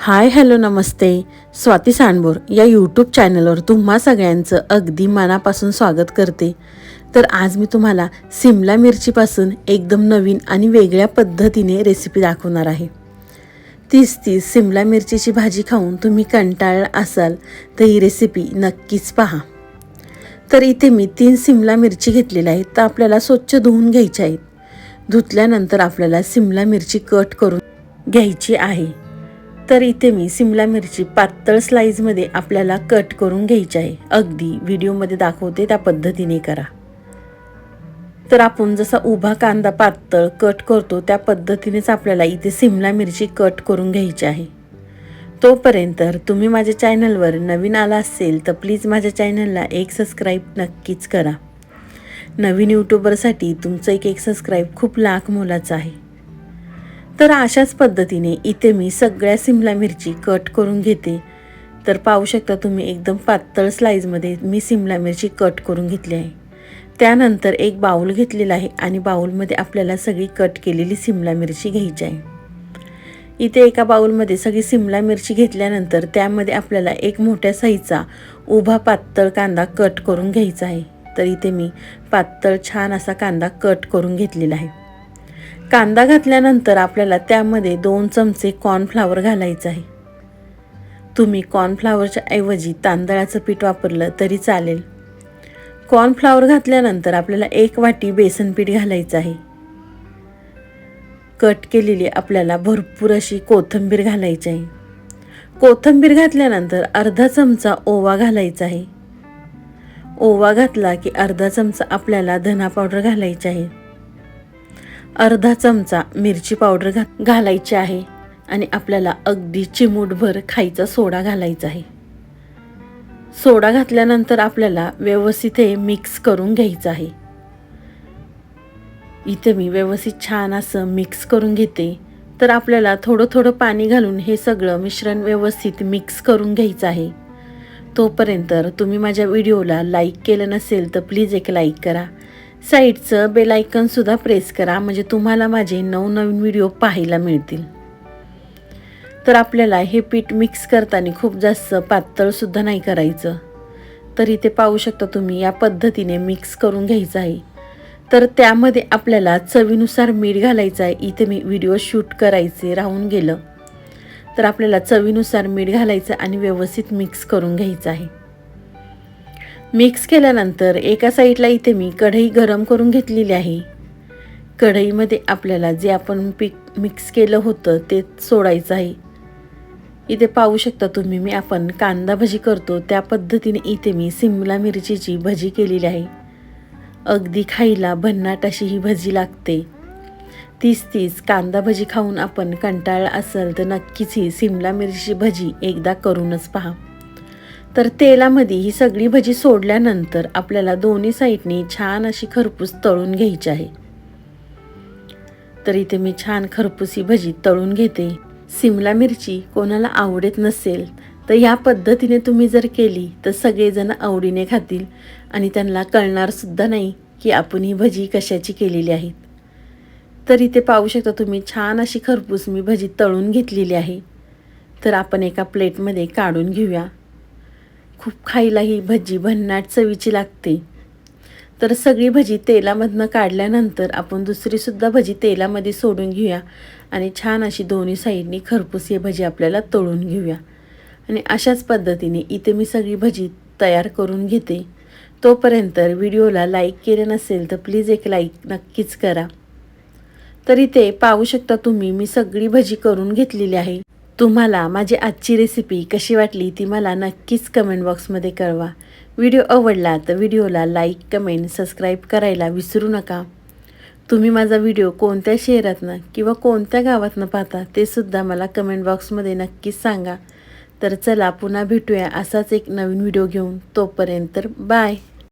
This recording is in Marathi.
हाय हॅलो नमस्ते. स्वाती सांडबोर या यूट्यूब चॅनलवर तुम्हा सगळ्यांचं अगदी मनापासून स्वागत करते. तर आज मी तुम्हाला सिमला मिरचीपासून एकदम नवीन आणि वेगळ्या पद्धतीने रेसिपी दाखवणार आहे. तीच तीस सिमला मिरचीची भाजी खाऊन तुम्ही कंटाळला असाल तर ही रेसिपी नक्कीच पहा. तर इथे मी तीन सिमला मिरची घेतलेल्या आहेत तर आपल्याला स्वच्छ धुवून घ्यायच्या आहेत. धुतल्यानंतर आपल्याला सिमला मिरची कट करून घ्यायची आहे. तर इथे मी सिमला मिरची पातळ स्लाईजमध्ये आपल्याला कट करून घ्यायची आहे. अगदी व्हिडिओमध्ये दाखवते त्या पद्धतीने करा. तर आपण जसा उभा कांदा पातळ कट करतो त्या पद्धतीनेच आपल्याला इथे सिमला मिरची कट करून घ्यायची आहे. तोपर्यंत तुम्ही माझ्या चॅनलवर नवीन आला असेल तर प्लीज माझ्या चॅनलला एक सबस्क्राईब नक्कीच करा. नवीन यूट्यूबरसाठी तुमचं एक एक सबस्क्राईब खूप लाख मोलाचं आहे. तर अशाच पद्धतीने इथे मी सगळ्या सिमला मिरची कट करून घेते. तर पाहू शकता तुम्ही एकदम पातळ स्लाईजमध्ये मी सिमला मिरची कट करून घेतली आहे. त्यानंतर एक बाऊल घेतलेला आहे आणि बाऊलमध्ये आपल्याला सगळी कट केलेली सिमला मिरची घ्यायची आहे. इथे एका बाऊलमध्ये सगळी सिमला मिरची घेतल्यानंतर त्यामध्ये आपल्याला एक मोठ्या साईजचा उभा पातळ कांदा कट करून घ्यायचा आहे. तर इथे मी पातळ छान असा कांदा कट करून घेतलेला आहे. कांदा घातल्यानंतर आपल्याला त्यामध्ये दोन चमचे कॉर्नफ्लावर घालायचं आहे. तुम्ही कॉर्नफ्लावरच्या ऐवजी तांदळाचं पीठ वापरलं तरी चालेल. कॉर्नफ्लावर घातल्यानंतर आपल्याला एक वाटी बेसन पीठ घालायचं आहे. कट केलेली आपल्याला भरपूर अशी कोथिंबीर घालायची आहे. कोथिंबीर घातल्यानंतर अर्धा चमचा ओवा घालायचा आहे. ओवा घातला की अर्धा चमचा आपल्याला धना पावडर घालायची आहे. अर्धा चमचा मिरची पावडर घा घालायची आहे आणि आपल्याला अगदी चिमूटभर खायचा सोडा घालायचा आहे. सोडा घातल्यानंतर आपल्याला व्यवस्थित हे मिक्स करून घ्यायचं आहे. इथे मी व्यवस्थित छान असं मिक्स करून घेते. तर आपल्याला थोडं थोडं पाणी घालून हे सगळं मिश्रण व्यवस्थित मिक्स करून घ्यायचं आहे. तोपर्यंत तुम्ही माझ्या व्हिडिओला लाईक केलं नसेल तर प्लीज एक लाईक करा. साईडचं बेल आयकनसुद्धा प्रेस करा म्हणजे तुम्हाला माझे नवनवीन व्हिडिओ पाहायला मिळतील. तर आपल्याला हे पीठ मिक्स करताना खूप जास्त पातळसुद्धा नाही करायचं. तर इथे पाहू शकता तुम्ही या पद्धतीने मिक्स करून घ्यायचं आहे. तर त्यामध्ये आपल्याला चवीनुसार मीठ घालायचं आहे. इथे मी व्हिडिओ शूट करायचे राहून गेलं. तर आपल्याला चवीनुसार मीठ घालायचं आणि व्यवस्थित मिक्स करून घ्यायचं आहे. मिक्स केल्यानंतर एका साईडला इथे मी कढई गरम करून घेतलेली आहे. कढईमध्ये आपल्याला जे आपण पीक मिक्स केलं होतं ते सोडायचं आहे. इथे पाहू शकता तुम्ही मी आपण कांदा भजी करतो त्या पद्धतीने इथे मी सिमला मिरचीची भजी केलेली आहे. अगदी खायला भन्नाट अशी ही भजी लागते. तीस तीस कांदा भजी खाऊन आपण कंटाळा असेल तर नक्कीच ही सिमला मिरचीची भजी एकदा करूनच पहा. तर तेलामध्ये ही सगळी भजी सोडल्यानंतर आपल्याला दोन्ही साईडनी छान अशी खरपूस तळून घ्यायची आहे. तर इथे मी छान खरपूस ही भजी तळून घेते. सिमला मिरची कोणाला आवडत नसेल तर ह्या पद्धतीने तुम्ही जर केली तर सगळेजण आवडीने खातील आणि त्यांना कळणारसुद्धा नाही की आपण ही भजी कशाची केलेली आहेत तर इथे पाहू शकता तुम्ही छान अशी खरपूस मी भजी तळून घेतलेली आहे. तर आपण एका प्लेटमध्ये काढून घेऊया. खूप खायला ही भजी भन्नाट चवीची लागते. तर सगळी भजी तेलामधनं काढल्यानंतर आपण दुसरीसुद्धा भजी तेलामध्ये सोडून घेऊया आणि छान अशी दोन्ही साईडनी खरपूस ही भजी आपल्याला तळून घेऊया. आणि अशाच पद्धतीने इथे मी सगळी भजी तयार करून घेते. तोपर्यंत व्हिडिओला लाईक केले नसेल तर प्लीज एक लाईक नक्कीच करा. तर इथे पाहू शकता तुम्ही मी सगळी भजी करून घेतलेली आहे. तुम्हाला माझी आजची रेसिपी कशी वाटली ती मला नक्कीच कमेंट बॉक्समध्ये कळवा. व्हिडिओ आवडला तर व्हिडिओला लाईक कमेंट सबस्क्राईब करायला विसरू नका. तुम्ही माझा व्हिडिओ कोणत्या शहरातनं किंवा कोणत्या गावातनं पाहता ते सुद्धा मला कमेंट बॉक्समध्ये नक्कीच सांगा. तर चला पुन्हा भेटूया असाच एक नवीन व्हिडिओ घेऊन. तोपर्यंत बाय